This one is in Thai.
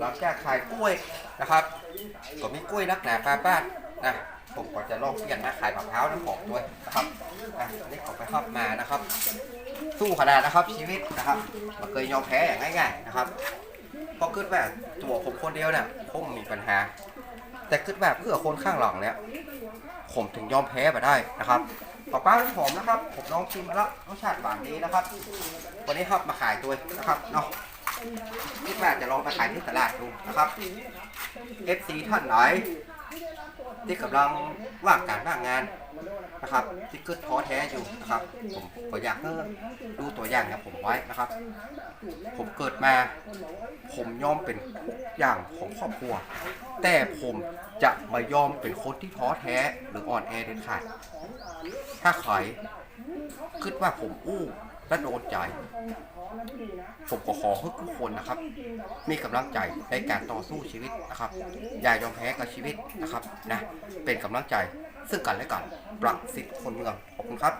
หลังจากขายกล้วยนะครับก็มีกล้วยนักหนาฟ้าบ้านนะผมก็จะลองเปลี่ยนมาขายมะพร้าวน้ำหอมด้วยนะครับอันนี้ขอไปครับมานะครับ สู้ขนาดนะครับชีวิตนะครับมาเคยยอมแพ้อย่างง่าย ๆนะครับเพราะคิดว่าตัวผมคนเดียวเนี่ยคงมีปัญหา แต่คิดแบบเพื่อคนข้างหลังเนี่ยผมถึงยอมแพ้มาได้นะครับต่อไปน้ำหอมนะครับผมลองชิมมาแล้วรสชาติหวานดีนะครับ วันนี้ครับมาขายตัวยนะครับเนาะ ว่าจะลองไปขายที่ตลาดดูนะครับ FC ท่านไหนที่กำลังว่างการว่างงานนะครับที่เกิดท้อแท้อยู่นะครับ ผมก็อยากดูตัวอย่างกับผมไว้นะครับ ผมเกิดมา ผมยอมเป็นทุกอย่างของครอบครัว แต่ผมจะไมายอมเป็นคนที่ท้อแท้หรืออ่อนแอเด็ดขาดถ้าใครคิดว่าผมอู้ และโดนใจผมก็ขอให้ทุกคนนะครับ มีกำลังใจในการต่อสู้ชีวิตนะครับอย่ายอมแพ้กับชีวิตนะครับนะเป็นกำลังใจซึ่งกันและกันปรักสิทธิ์คนเมืองขอบคุณครับ